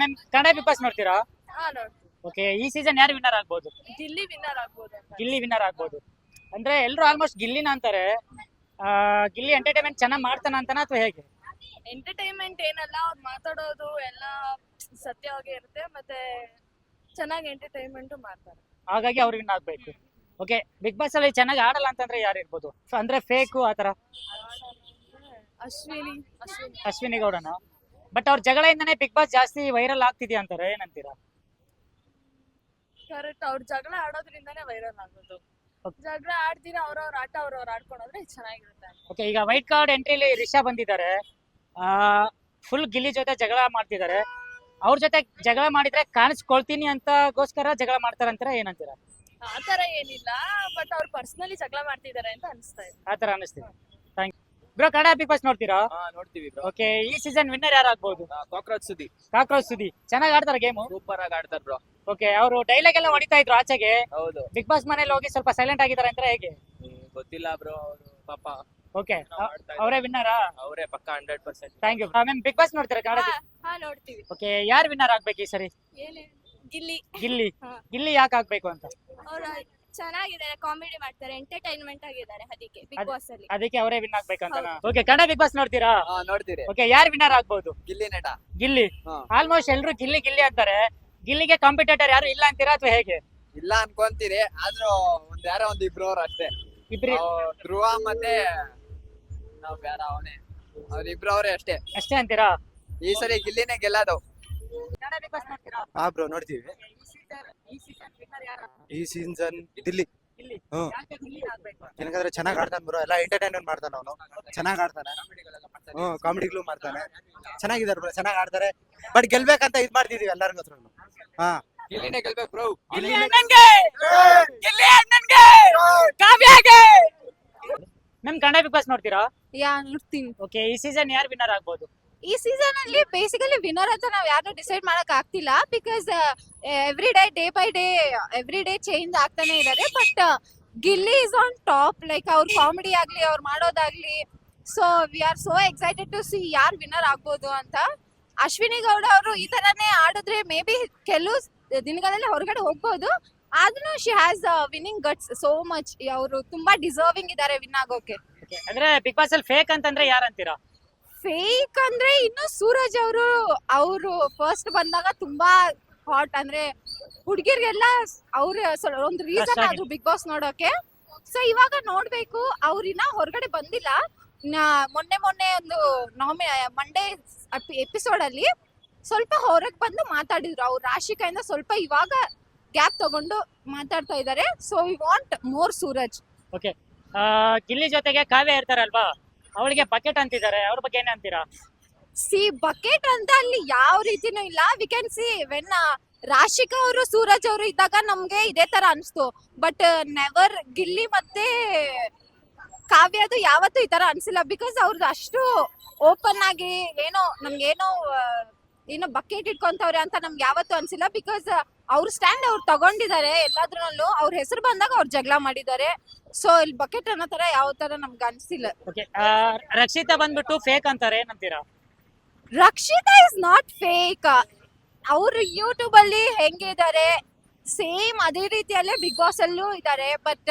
Ma'am Kannada big boss ನೋಡ್ತೀರಾ? Okay ಈ season ಯಾರು ವಿನ್ನರ್ ಆಗ್ಬೋದು? ಗಿಲ್ಲಿ ವಿನ್ನರ್ ಆಗ್ಬೋದು ಗಿಲ್ಲಿ ವಿನ್ನರ್ ಆಗ್ಬೋದು. ಅಂದ್ರೆ ಎಲ್ಲರೂ ಆಲ್ಮೋಸ್ಟ್ ಗಿಲ್ಲಿನ ಅಂತಾರೆ. ಆ, ಗಿಲ್ಲಿ ಎಂಟರ್ಟೈನ್ಮೆಂಟ್ ಚೆನ್ನಾಗಿ ಮಾಡ್ತಾನ ಅಂತಾನ ಅಥವಾ ಹೇಗೆ? ಎಂಟರ್ಟೈನ್ಮೆಂಟ್ ಏನಲ್ಲ ಅವ್ರು ಮಾತಾಡೋದು ಎಲ್ಲ ಸತ್ಯವಾಗಿ ಇರುತ್ತೆ ಮತ್ತೆ ಚೆನ್ನಾಗಿ ಎಂಟರ್ಟೈನ್ಮೆಂಟ್ ಮಾಡ್ತಾರೆ. ಹಾಗಾಗಿ ಅವ್ರು ವಿನ್ ಆಗ್ಬೇಕು. ಓಕೆ ಬಿಗ್ ಬಾಸ್ ಅಲ್ಲಿ ಚೆನ್ನಾಗಿ ಆಡಲ್ಲ ಅಂತಂದ್ರೆ ಯಾರು ಇರ್ಬೋದು? So, ಅಂದ್ರೆ ಫೇಕು ಆತರ ತರ ಅಶ್ವಿನಿ ಅಶ್ವಿನಿ. ಅಶ್ವಿನಿ ಗೌಡನ? ಬಟ್ ಅವ್ರ ಜಗಳಿಂದನೇ ಬಿಗ್ ಬಾಸ್ ಜಾಸ್ತಿ ವೈರಲ್ ಆಗ್ತಿದ್ಯಾ ಅಂತಾರೆ ಏನಂತೀರಾ ಕರೆಕ್ಟ್ ಅವ್ರ ಜಗಳ ಆಡೋದ್ರಿಂದಾನೇ ವೈರಲ್ ಆಗೋದು. Okay. ಜಗಳ ಆಡ್ದಿರ ಅವ್ರವ್ರ ಆಟ ಅವ್ರವ್ರ ಆಡ್ಕೊಂಡ್ರೆ ಚೆನ್ನಾಗಿರುತ್ತೆ. ಓಕೆ ಈಗ ವೈಟ್ ಕಾರ್ಡ್ ಎಂಟ್ರಿಲಿ ರಿಷಾ ಬಂದಿದ್ದಾರೆ. ಫುಲ್ ಗಿಲ್ಲಿ ಜೊತೆ ಜಗಳ ಮಾಡ್ತಿದ್ದಾರೆ. ಅವ್ರ ಜೊತೆ ಜಗಳ ಮಾಡಿದ್ರೆ ಕಾಣಿಸ್ಕೊಳ್ತೀನಿ ಅಂತಗೋಸ್ಕರ ಜಗಳ ಮಾಡ್ತಾರೆ ಅಂತಾರೆ ಏನಂತೀರಾ ಆತರ ತರ ಏನಿಲ್ಲ ಬಟ್ ಅವ್ರು ಪರ್ಸನಲಿ ಜಗಳ ಮಾಡ್ತಿದ್ದಾರೆ ಅಂತ ಅನಿಸ್ತಾ ಇದೆ. ಆ thank bro Kannada Bigg Boss ನೋಡ್ತೀರಾ? ಹಾ ನೋಡ್ತೀವಿ ಬ್ರೋ ಓಕೆ ಈ ಸೀಸನ್ ವಿನ್ನರ್ ಯಾರು ಆಗ್ಬಹುದು ಕಾಕ್ರೋಚ್ ಸುದ್ದಿ ಕಾಕ್ರೋಚ್ ಸುದಿ ಚೆನ್ನಾಗಿ ಆಡ್ತಾರ ಗೇಮ್ ಸೂಪರ್ ಆಗಿ ಆಡ್ತಾರ ಬ್ರೋ ಓಕೆ ಅವರು ಡೈಲಾಗ್ ಎಲ್ಲ ಹೊಡಿತಾ ಇದ್ರು ಆಚೆಗೆ. ಹೌದು. ಬಿಗ್ ಬಾಸ್ ಮನೇಲಿ ಹೋಗಿ ಸ್ವಲ್ಪ ಸೈಲೆಂಟ್ ಆಗಿದ್ದಾರೆ ಅಂದ್ರೆ ಹೇಗೆ? ಗೊತ್ತಿಲ್ಲ ಬ್ರೋ ಪಾಪ. ಓಕೆ. ಅವರೇ ವಿನ್ನರ್ ಅವರೇ ಪಕ್ಕ hundred percent thank you ma'am Bigg Boss ನೋಡ್ತೀರಾ ಕನ್ನಡ ಹಾ ನೋಡ್ತೀವಿ. ಓಕೆ ಯಾರು ವಿನ್ನರ್ ಆಗ್ಬೇಕು ಈ ಸರಿ? ಗಿಲ್ಲಿ. ಗಿಲ್ಲಿ. ಗಿಲ್ಲಿ ಯಾಕೆ ಆಗ್ಬೇಕು ಅಂತ? ಚೆನ್ನಾಗಿದ್ದಾರೆ ಕಾಮಿಡಿ ಮಾಡ್ತಾರೆ ಎಂಟರ್ಟೈನ್ಮೆಂಟ್ ಆಗಿದ್ದಾರೆ ಅದಕ್ಕೆ ಬಿಗ್ ಬಾಸ್ ಅಲ್ಲಿ. ಅದಕ್ಕೆ ಅವರೇ ವಿನ್ ಆಗ್ಬೇಕಂತ ಓಕೆ ಕನ್ನಡ ಬಿಗ್ ಬಾಸ್ ನೋಡ್ತೀರಾ? ಹಾ ನೋಡ್ತೀರಿ. ಓಕೆ ಯಾರು ವಿನ್ನರ್ ಆಗ್ಬೋದು? ಗಿಲ್ಲಿ ನಟ. ಗಿಲ್ಲಿ? ಹಾ. ಆಲ್ಮೋಸ್ಟ್ ಎಲ್ರು ಗಿಲ್ಲಿ ಗಿಲ್ಲಿ ಅಂತಾರೆ. ಗಿಲ್ಲಿಗೆ ಕಾಂಪಿಟೇಟರ್ ಯಾರು ಇಲ್ಲ ಅಂತೀರಾ ಅಥವಾ ಹೇಗೆ? ಇಲ್ಲ ಅನ್ಕೊಂತೀರಿ ಆದ್ರೂ ಒಂದ್ ಯಾರೋ ಒಂದ್ ಇಬ್ರು ಅವ್ರು ಅಷ್ಟೇ. ಇಬ್ರಿ ಅವ್ರು ಧ್ರುವ ಮತ್ತೆ ನಾವ್ ಬೇಡ ಅವನೇ. ಅವ್ರಿಬ್ರು ಅವ್ರೆ ಅಷ್ಟೇ. ಅಷ್ಟೇ ಅಂತೀರಾ? ಈ ಸರಿ ಗಿಲ್ಲಿನೇ ಗೆಲ್ಲೋದು. ಕನ್ನಡ ಬಿಗ್ ಬಾಸ್ ನೋಡ್ತೀರಾ? ಹಾ ಬ್ರೋ ನೋಡ್ತೀವಿ. ಈ ಸೀಸನ್ ದಿಲ್ಲಿ. ಹ್ಮ್. ಚೆನ್ನಾಗಿ ಆಡ್ತಾನೆ ಬ್ರೋ. ಎಲ್ಲ ಎಂಟರ್ಟೈನ್ಮೆಂಟ್ ಮಾಡ್ತಾನೆ ಅವನು. ಚೆನ್ನಾಗಿ ಆಡ್ತಾನೆ. ಹ್ಮ್ ಕಾಮಿಡಿಗಳು ಮಾಡ್ತಾನೆ. ಚೆನ್ನಾಗಿದ್ದಾರೆ ಬ್ರೋ. ಚೆನ್ನಾಗಿ ಆಡ್ತಾರೆ. ಬಟ್ ಗೆಲ್ಬೇಕಂತ ಇದ್ ಮಾಡ್ತಿದೀವಿ ಎಲ್ಲರಿಗೂ ಹತ್ರ ಹಾ. ಗಿಲ್ಲಿನೇ ಗೆಲ್ಬೇಕು ಬ್ರೋ. ಗಿಲ್ಲಿ ಅಣ್ಣನ್ಗೆ! ಗಿಲ್ಲಿ ಅಣ್ಣನ್ಗೆ! ಕಾವ್ಯಗೆ! ಮ್ಯಾಮ್ ಕನ್ನಡ ಬಿಗ್ ಬಾಸ್ ನೋಡ್ತೀರಾ? ಯಾ ನೋಡ್ತೀನಿ. ಓಕೆ ಈ ಸೀಸನ್ ಯಾರು ವಿನ್ನರ್ ಆಗ್ಬೋದು? ಈ ಸೀಸನ್ ಅಲ್ಲಿ ಬೇಸಿಕಲಿ ವಿನ್ನರ್ ಅಂತ ನಾವ್ ಯಾರು ಡಿಸೈಡ್ ಮಾಡಕ್ ಆಗ್ತಿಲ್ಲ because every day day by day every day change ಆಗ್ತಾನೆ ಇದ್ದಾರೆ but Gilli is on top like ಅವ್ರ ಕಾಮಿಡಿ ಆಗ್ಲಿ, ಅವ್ರು ಮಾಡೋದಾಗ್ಲಿ. So we are so excited to see ಯಾರು ವಿನ್ನರ್ ಆಗ್ಬೋದು ಅಂತ. ಅಶ್ವಿನಿ ಗೌಡ ಅವರು ಈ ತರನೇ ಆಡಿದ್ರೆ ಮೇ ಬಿ ಕೆಲವು ದಿನಗಳಲ್ಲಿ ಹೊರಗಡೆ ಹೋಗ್ಬೋದು. ಆದ್ರೂ she has winning guts so much ಅವರು ತುಂಬಾ ಡಿಸರ್ವಿಂಗ್ ಇದ್ದಾರೆ ವಿನ್ ಆಗೋಕೆ. ಅಂದ್ರೆ ಬಿಗ್ ಬಾಸ್ ಅಲ್ಲಿ ಫೇಕ್ ಅಂತಂದ್ರೆ ಯಾರು ಅಂತೀರಾ? ಫೇಕ್ ಅಂದ್ರೆ ಇನ್ನು ಸೂರಜ್ ಅವರು ಅವರು ಫಸ್ಟ್ ಬಂದಾಗ ತುಂಬಾ ಹಾಟ್ ಅಂದ್ರೆ ಹುಡುಗಿರ್ಗೆಲ್ಲ ಅವ್ರ ಒಂದು ರೀಸನ್ ಆದ್ರು ಬಿಗ್ ಬಾಸ್ ನೋಡೋಕೆ. ಸೊ ಇವಾಗ ನೋಡ್ಬೇಕು ಅವ್ರಿನ್ನ ಹೊರಗಡೆ ಬಂದಿಲ್ಲ. ಮೊನ್ನೆ ಮೊನ್ನೆ ಒಂದು ನಾಮಿ ಮಂಡೇ ಎಪಿಸೋಡ್ ಅಲ್ಲಿ ಸ್ವಲ್ಪ ಹೊರಗ್ ಬಂದು ಮಾತಾಡಿದ್ರು. ಅವ್ರು ರಾಶಿಕಾಯಿಂದ ಸ್ವಲ್ಪ ಇವಾಗ ಗ್ಯಾಪ್ ತಗೊಂಡು ಮಾತಾಡ್ತಾ ಇದ್ದಾರೆ so we want more Suraj okay Gilli ಜೊತೆಗೆ ಕಾವ್ಯ ಇರ್ತಾರಲ್ವಾ? ಅವಳಿಗೆ ಬಕೆಟ್ ಅಂತಿದ್ದಾರೆ, ಅವ್ರ ಬಗ್ಗೆ ಏನ್ ಅಂತೀರಾ? ಸಿ, ಬಕೆಟ್ ಅಂತ ಅಲ್ಲಿ ಯಾವ ರೀತಿನೂ ಇಲ್ಲ. We can see when Rashika ಅವರು, ಸೂರಜ್ ಅವರು ಇದ್ದಾಗ ನಮ್ಗೆ ಇದೇ ತರ ಅನ್ಸ್ತು. ಬಟ್ ನೆವರ್ ಗಿಲ್ಲಿ ಮತ್ತೆ ಕಾವ್ಯದು ಯಾವತ್ತೂ ಈ ತರ ಅನ್ಸಿಲ್ಲ. ಬಿಕಾಸ್ ಅವ್ರದ್ದು ಅಷ್ಟು ಓಪನ್ ಆಗಿ ಏನೋ ನಮ್ಗೇನೋ ಏನೋ ಏನೋ ಬಕೆಟ್ ಇಟ್ಕೊಂತವ್ರೆ ಅಂತ ನಮ್ಗೆ ಯಾವತ್ತೂ ಅನ್ಸಿಲ್ಲ. ಬಿಕಾಸ್ ಅವ್ರ ಸ್ಟ್ಯಾಂಡ್ ಅವ್ರು ತಗೊಂಡಿದ್ದಾರೆ ಎಲ್ಲಾದ್ರಲ್ಲೂ. ಅವ್ರ ಹೆಸರು ಬಂದಾಗ ಅವ್ರು ಜಗಳ ಮಾಡಿದ್ದಾರೆ. ಸೊ ಇಲ್ಲಿ ಬಕೆಟ್ ಅನ್ನೋ ತರ ಯಾವ ತರ ನಮ್ಗೆ ಅನ್ಸಿಲ್ಲ. ಓಕೆ ರಕ್ಷಿತಾ ಬಂದ್ಬಿಟ್ಟು ಫೇಕ್ ಅಂತಾರೆ ಏನಂತೀರಾ? ರಕ್ಷಿತಾ ಇಸ್ ನಾಟ್ ಫೇಕ್ ಅವರು ಯೂಟ್ಯೂಬ್ ಅಲ್ಲಿ ಹೆಂಗಿದ್ದಾರೆ ಸೇಮ್ ಅದೇ ರೀತಿಯಲ್ಲೇ ಬಿಗ್ ಬಾಸ್ ಅಲ್ಲೂ ಇದ್ದಾರೆ ಬಟ್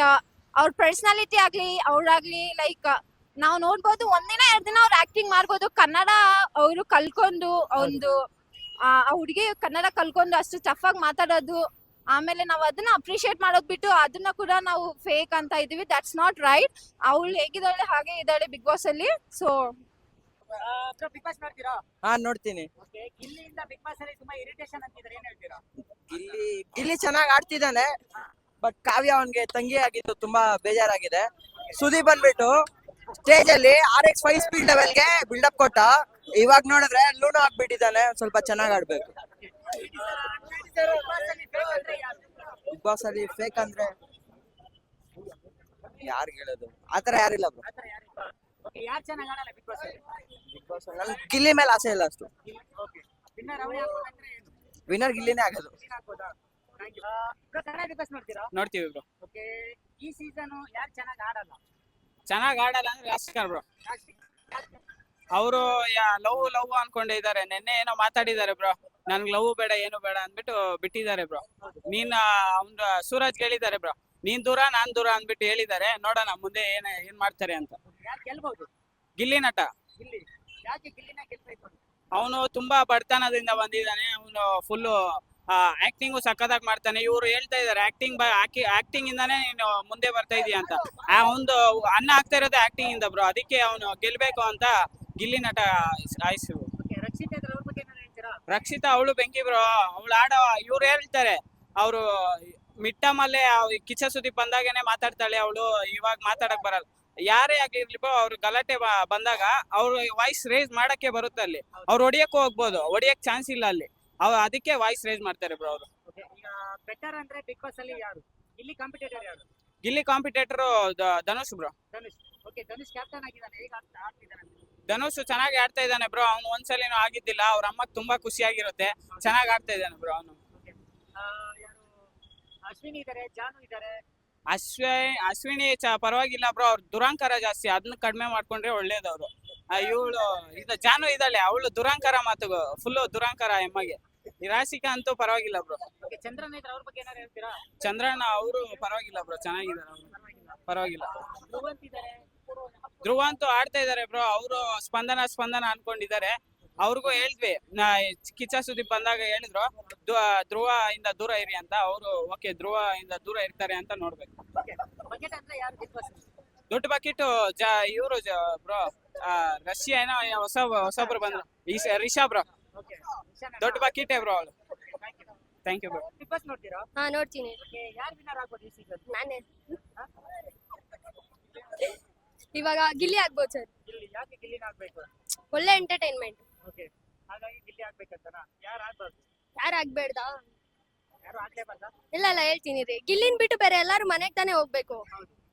ಅವ್ರ ಪರ್ಸನಾಲಿಟಿ ಆಗ್ಲಿ ಅವ್ರಾಗ್ಲಿ ಲೈಕ್ ನಾವು ನೋಡ್ಬೋದು ಒಂದಿನ ಎರಡ್ ದಿನ ಅವ್ರು ಆಕ್ಟಿಂಗ್ ಮಾಡ್ಬೋದು. ಕನ್ನಡ ಅವರು ಕಲ್ಕೊಂಡು ಒಂದು ಆ ಹುಡುಗಿ ಕನ್ನಡ ಕಲ್ಕೊಂಡು ಅಷ್ಟು ಟಫ್ ಆಗಿ ಮಾತಾಡೋದು ಆಮೇಲೆ ನಾವು ಅದನ್ನ ಅಪ್ರಿಶಿಯೇಟ್ ಮಾಡೋದ್ ಬಿಟ್ಟು ಅದನ್ನ ಕೂಡ ನಾವು ಫೇಕ್ ಅಂತ ಇದೀವಿ ದಟ್ಸ್ ನಾಟ್ ರೈಟ್ ಅವಳು ಹೇಗಿದ್ದಾಳೆ ಹಾಗೆ ಇದ್ದಾಳೆ ಬಿಗ್ ಬಾಸ್ ಅಲ್ಲಿ. ಸೊ ಬಿಗ್ ಬಾಸ್ ನೋಡ್ತೀರಾ? ಹಾ ನೋಡ್ತೀನಿ. ಓಕೆ ಗಿಲ್ಲಿಯಿಂದ ಬಿಗ್ ಬಾಸ್ ಅಲ್ಲಿ ತುಂಬಾ ಇರಿಟೇಷನ್ ಅಂತಿದ್ದಾರೆ ಏನ್ ಹೇಳ್ತೀರಾ? ಗಿಲ್ಲಿ ಗಿಲ್ಲಿ ಚೆನ್ನಾಗಿ ಆಡ್ತಿದ್ದಾನೆ ಬಟ್ ಕಾವ್ಯ ಅವನ್ಗೆ ತಂಗಿ ಆಗಿದ್ದು ತುಂಬಾ ಬೇಜಾರಾಗಿದೆ. ಸುದೀಪ್ ಬಂದ್ಬಿಟ್ಟು ಸ್ಟೇಜ್ ಅಲ್ಲಿ ಆರ್ ಎಕ್ಸ್ ಫೈವ್ ಸ್ಪೀಡ್ ಲೆವೆಲ್ಗೆ ಬಿಲ್ಡಪ್ ಕೊಟ್ಟ. ಇವಾಗ ನೋಡಿದ್ರೆ ಲೂನೋ ಹಾಕ್ಬಿಟ್ಟಿದ್ದಾನೆ ಸ್ವಲ್ಪ ಚೆನ್ನಾಗಿ ಆಡ್ಬೇಕು. ಬಿಗ್ ಬಾಸ್ ಅಲ್ಲಿ ಫೇಕ್ ಅಂದ್ರೆ ಯಾರು ಹೇಳೋದು? ಆತರ ಯಾರಿಲ್ಲ ಬ್ರೋ ಯಾರು ಆಡಲ್ಲ ಬಿಗ್ ಬಾಸ್ ಬಿಗ್ ಬಾಸ್ ನನ್ ಗಿಲ್ಲಿ ಮೇಲೆ ಆಸೆ ಇಲ್ಲ ಅಷ್ಟು. ಓಕೆ ವಿನ್ನರ್ ಗಿಲ್ಲಿನೇ ಆಗೋದು. ನೋಡ್ತೀವಿ ಬ್ರೋ. ಓಕೆ ಈ ಸೀಸನ್ ಯಾರು ಚೆನ್ನಾಗಿ ಆಡಲ್ಲ? ಚೆನ್ನಾಗಿ ಆಡಲ್ಲ ಅಂದ್ರೆ ರಾಜಕಾರಣ ಬ್ರೋ. ಅವರು ಲವ್ ಲವ್ ಅನ್ಕೊಂಡಿದ್ದಾರೆ ನಿನ್ನೆ ಏನೋ ಮಾತಾಡಿದ್ದಾರೆ ಬ್ರೋ. ನನ್ಗ್ ಲವ್ ಬೇಡ ಏನು ಬೇಡ ಅಂದ್ಬಿಟ್ಟು ಬಿಟ್ಟಿದ್ದಾರೆ ಬ್ರೋ. ನೀನ್ ಅವ್ನ ಸೂರಜ್ ಹೇಳಿದ್ದಾರೆ ಬ್ರೋ. ನೀನ್ ದೂರ ನಾನ್ ದೂರ ಅಂದ್ಬಿಟ್ಟು ಹೇಳಿದ್ದಾರೆ ನೋಡೋಣ ಮುಂದೆ ಏನ ಏನ್ ಮಾಡ್ತಾರೆ ಅಂತ. ಗಿಲ್ಲಿ ನಟ. ಅವನು ತುಂಬಾ ಬಡತನದಿಂದ ಬಂದಿದ್ದಾನೆ. ಅವನು ಫುಲ್ ಆಕ್ಟಿಂಗು ಸಕ್ಕದಾಗಿ ಮಾಡ್ತಾನೆ. ಇವ್ರು ಹೇಳ್ತಾ ಇದಾರೆ ಆಕ್ಟಿಂಗ್ ಆಕ್ಟಿಂಗ್ ಇಂದಾನೇ ನೀನು ಮುಂದೆ ಬರ್ತಾ ಇದೀಯ ಅಂತ. ಆ ಒಂದು ಅನ್ನ ಆಗ್ತಾ ಇರೋದೇ ಆಕ್ಟಿಂಗ್ ಇಂದ ಬ್ರೋ. ಅದಕ್ಕೆ ಅವನು ಗೆಲ್ಬೇಕು ಅಂತ ಗಿಲ್ಲಿ ನಟ ಆಯ್ಸು. ರಕ್ಷಿತ ರಕ್ಷಿತಾ ಅವ್ರ ಬಗ್ಗೆ ಏನಾದ್ರು ಹೇಳ್ತೀರಾ? ರಕ್ಷಿತಾ ಅವಳು ಬೆಂಕಿ ಬ್ರೋ ಅವಳು ಆಡೋ ಇವ್ರು ಹೇಳ್ತಾರೆ ಅವರು ಮಿಟ್ಟಮಲ್ಲೇ ಕಿಚ್ಚ ಸುದ್ದಿ ಬಂದಾಗೇನೆ ಮಾತಾಡ್ತಾಳೆ ಅವಳು ಇವಾಗ ಮಾತಾಡಕ್ ಬರಲ್ಲ. ಯಾರೇ ಆಗಿರ್ಲಿ ಬ್ರೋ ಅವ್ರು ಗಲಾಟೆ ಬಂದಾಗ ಅವ್ರು ವಾಯ್ಸ್ ರೇಸ್ ಮಾಡಕ್ಕೆ ಬರುತ್ತೆ ಅಲ್ಲಿ. ಅವ್ರು ಹೊಡಿಯಕ್ಕೂ ಹೋಗ್ಬೋದು ಹೊಡಿಯಕ್ ಚಾನ್ಸ್ ಇಲ್ಲ ಅಲ್ಲಿ. ಅವ್ ಅದಕ್ಕೆ ವಾಯ್ಸ್ ರೇಸ್ ಮಾಡ್ತಾರೆ ಬ್ರೋ ಅವರು. ಬೆಟರ್ ಅಂದ್ರೆ ಬಿಗ್ ಬಾಸ್ ಅಲ್ಲಿ ಯಾರು? ಇಲ್ಲಿ ಕಾಂಪಿಟೇಟರ್ ಯಾರು? Gilli competitor Dhanush bro. Dhanush. Okay Dhanush captain ಆಗಿದ್ದಾನೆ ಆಡ್ತಿದ್ದಾನೆ. ಧನುಷ್ ಚೆನ್ನಾಗಿ ಆಡ್ತಾ ಇದ್ದಾನೆ ಬ್ರೋ ಅವ್ನು ಒಂದ್ಸಲಿನೂ ಆಗಿದ್ದಿಲ್ಲ. ಅವ್ರ ಅಮ್ಮ ತುಂಬಾ ಖುಷಿಯಾಗಿರುತ್ತೆ. ಚೆನ್ನಾಗಿ ಆಡ್ತಾ ಇದ್ದಾನೆ ಬ್ರೋ ಅವನು. ಅಶ್ವಿನಿ ಇದಾರೆ ಜಾನು ಇದಾರೆ. ಅಶ್ವ ಅಶ್ವಿನಿ ಚ ಪರವಾಗಿಲ್ಲ ಬ್ರೋ ಅವ್ರ ದುರಾಂಕಾರ ಜಾಸ್ತಿ. ಅದನ್ನ ಕಡಿಮೆ ಮಾಡ್ಕೊಂಡ್ರೆ ಒಳ್ಳೇದವ್ರು. ಇವಳು ಇದು ಜಾನು ಇದ್ದಾಳೆ. ಅವಳು ದುರಾಂಕಾರ ಮಾತು ಫುಲ್ ದುರಾಂಕಾರ ಎಮ್ಮಗೆ. ನಿರಾಸಿಕ ಅಂತೂ ಪರವಾಗಿಲ್ಲ ಬ್ರೋ ಚಂದ್ರನ ಅವ್ರ ಬಗ್ಗೆ ಏನಾರು ಹೇಳ್ತೀರಾ? ಚಂದ್ರಣ್ಣ ಅವರು ಪರವಾಗಿಲ್ಲ ಬ್ರೋ ಚೆನ್ನಾಗಿದ್ದಾರೆ ಅವರು. ಪರವಾಗಿಲ್ಲ. ಧ್ರುವ ಅಂತೂ ಆಡ್ತಾ ಇದಾರೆ ಬ್ರೋ ಅವರು ಸ್ಪಂದನ ಸ್ಪಂದನ ಅನ್ಕೊಂಡಿದ್ದಾರೆ. ಅವ್ರಿಗೂ ಹೇಳಿದ್ವಿ. ನಾ ಕಿಚ್ಚ ಸುದೀಪ್ ಬಂದಾಗ ಹೇಳಿದ್ರು ಧ್ರುವ ಇಂದ ದೂರ ಇರಿ ಅಂತ. ಅವರು ಓಕೆ ಧ್ರುವ ಇಂದ ದೂರ ಇರ್ತಾರೆ ಅಂತ ನೋಡ್ಬೇಕು. ಬಕೆಟ್ ಅಂದ್ರೆ ಯಾರು ಬಿಗ್ ಬಾಸ್ ದೊಡ್ಡ ಬಕೆಟ್ ಜಾ ಇವರು ಬ್ರೋ ರಷ್ಯಾ ಏನೋ ಹೊಸ ಹೊಸಬ್ರು ಬಂದ್ರು. ಈ- ರಿಷಾ ಬ್ರೋ ಓಕೆ ದೊಡ್ಡ ಬಕೆಟ್ ಬ್ರೋ ಅವಳು. Thank you bro Bigg Boss ನೋಡ್ತೀರಾ ಹಾ ನೋಡ್ತೀನಿ. ಓಕೆ ಯಾರು ವಿನ್ನರ್ ಆಗ್ಬೋದು ಈ ಸೀಸನ್ ನಾನೇ. ಇವಾಗ ಗಿಲ್ಲಿ ಆಗ್ಬೋದು ಸರ್. ಗಿಲ್ಲಿ ಯಾಕೆ ಗಿಲ್ಲಿನ ಆಗ್ಬೇಕು? ಒಳ್ಳೆ ಎಂಟರ್ಟೈನ್ಮೆಂಟ್ ಓಕೆ ಹಾಗಾಗಿ ಗಿಲ್ಲಿ ಆಗ್ಬೇಕಂತನಾ? ಯಾರು ಆಗ್ಬಾರ್ದು? ಯಾರು ಆಗ್ಬೇಡ್ದ? ಯಾರು ಆಗ್ಲೇಬಾರ್ದ? ಇಲ್ಲ ಇಲ್ಲ ಹೇಳ್ತೀನಿ ರೀ. ಗಿಲ್ಲಿನ್ ಬಿಟ್ಟು ಬೇರೆ ಎಲ್ಲಾರು ಮನೆಗ್ ತಾನೇ ಹೋಗ್ಬೇಕು.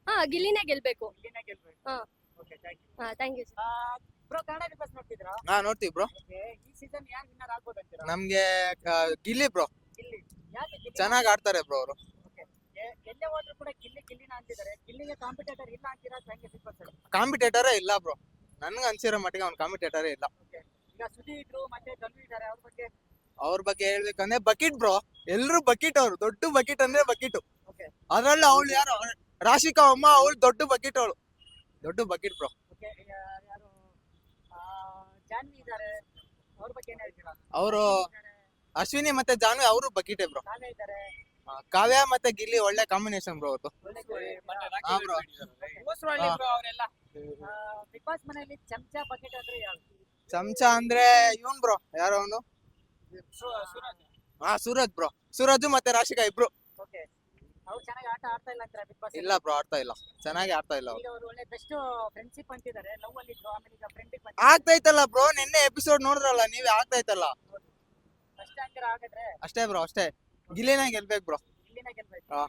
ಹಾ ಗಿಲ್ಲಿನೇ ಗೆಲ್ಬೇಕು. ಗಿಲ್ಲಿನೇ ಗೆಲ್ಬೇಕು. ಹಾ. ಓಕೆ ಥ್ಯಾಂಕ್ ಯು ಹಾ thank you bro Kannada boss ನೋಡ್ತಿದ್ರಾ? ಹಾ ನೋಡ್ತೀವಿ ಬ್ರೋ. ಓಕೆ ಈ ಸೀಸನ್ ಯಾರು ವಿನ್ನರ್ ಆಗ್ಬೋದು ಅಂತೀರಾ? ನಮ್ಗೆ ಆ, ಗಿಲ್ಲಿ ಬ್ರೋ. ಗಿಲ್ಲಿ. ಯಾಕೆ ಗಿಲ್ಲಿ? ಚೆನ್ನಾಗಿ ಆಡ್ತಾರೆ ಬ್ರೋ ಅವರು. ಹೋದ್ರು ಕೂಡ ಗಿಲ್ಲಿ ಗಿಲ್ಲಿನ ಅಂತಿದ್ದಾರೆ. ಗಿಲ್ಲಿಗೆ ಕಾಂಪಿಟೇಟರ್ ಇಲ್ಲ ಅಂತೀರಾ ಹೆಂಗೆ ಬಿಗ್ ಬಾಸ್ ಅಲ್ಲಿ? ಕಾಂಪಿಟೇಟರೇ ಇಲ್ಲ ಬ್ರೋ ನನ್ಗೆ ಅನ್ಸಿರೋ ಮಟ್ಟಿಗೆ ಅವ್ನು ಕಾಂಪಿಟೇಟರೇ ಇಲ್ಲ. ಈಗ ಸುದಿ ಇದ್ರು ಮತ್ತೆ ಧನು ಇದ್ದಾರೆ. ಅವ್ರ ಬಗ್ಗೆ? ಅವ್ರ ಬಗ್ಗೆ ಹೇಳ್ಬೇಕಂದ್ರೆ ಬಕೆಟ್ ಬ್ರೋ ಎಲ್ರು ಬಕೆಟ್ ಅವ್ರು. ದೊಡ್ಡ ಬಕೆಟ್ ಅಂದ್ರೆ ಬಕೆಟ್. ಓಕೆ ಅದ್ರಲ್ಲಿ ಅವಳು ಯಾರು? ರಾಶಿಕಾ ಅಮ್ಮ ಅವಳು ದೊಡ್ಡ ಬಕೆಟ್ ಅವಳು. ದೊಡ್ಡ ಬಕೆಟ್ ಬ್ರೋ ಓಕೆ ಯಾರು? ಆ, ಜಾನ್ವಿ ಇದ್ದಾರೆ. ಅವ್ರ ಬಗ್ಗೆ ಏನ್ ಹೇಳ್ತೀರಾ? ಅವರು ಅಶ್ವಿನಿ ಮತ್ತೆ ಜಾನ್ವಿ ಅವರು ಬಕೆಟೇ ಬ್ರೋ ಕಾವ್ಯ ಇದ್ದಾರೆ. ಕಾವ್ಯ ಮತ್ತೆ ಗಿಲ್ಲಿ ಒಳ್ಳೆ ಕಾಂಬಿನೇಷನ್ ಬ್ರೋ ಅವ್ರದ್ದು ಹಾ ಬಿಗ್ ಬಾಸ್ ಮನೆಯಲ್ಲಿ ಚಮಚ ಬಕೆಟ್ ಅಂದ್ರೆ ಯಾರು ಚಮಚ ಅಂದ್ರೆ ಇವನ್ ಬ್ರೋ ಯಾರು ಅವನು? ಹಾ ಸೂರಜ್ ಬ್ರೋ ಸೂರಜ್ ಮತ್ತೆ ರಾಶಿಕಾ ಇಬ್ರು. ಓಕೆ. ಅವ್ರು ಚೆನ್ನಾಗಿ ಆಟ ಆಡ್ತಾ ಇಲ್ಲ ಅಂತಾರೆ ಬಿಗ್ ಬಾಸ್ ಇಲ್ಲ ಬ್ರೋ ಆಡ್ತಾ ಇಲ್ಲ. ಚೆನ್ನಾಗಿ ಆಡ್ತಾ ಇಲ್ಲ ಅವ್ರು. ಈಗ ಅವರು ಒಳ್ಳೆ ಬೆಸ್ಟ್ ಫ್ರೆಂಡ್ಶಿಪ್ ಅಂತಿದ್ದಾರೆ. ಲವ್ ಅಲ್ಲಿ ಇದ್ರು ಆಮೇಲೆ ಈಗ ಫ್ರೆಂಡಿಗೆ ಬಂದ ಆಗ್ತೈತಲ್ಲ ಬ್ರೋ ನಿನ್ನೆ ಎಪಿಸೋಡ್ ನೋಡಿದ್ರಲ್ಲ ನೀವೇ ಆಗ್ತೈತಲ್ಲ. ಅಷ್ಟೇ ಅಂತೀರಾ ಹಾಗಾದ್ರೆ? ಅಷ್ಟೇ ಬ್ರೋ ಅಷ್ಟೇ. ಗಿಲ್ಲಿನೇ ಗೆಲ್ಬೇಕು ಬ್ರೋ ಇಲ್ಲಿನ ಗೆಲ್ಬೇಕು ಹಾ.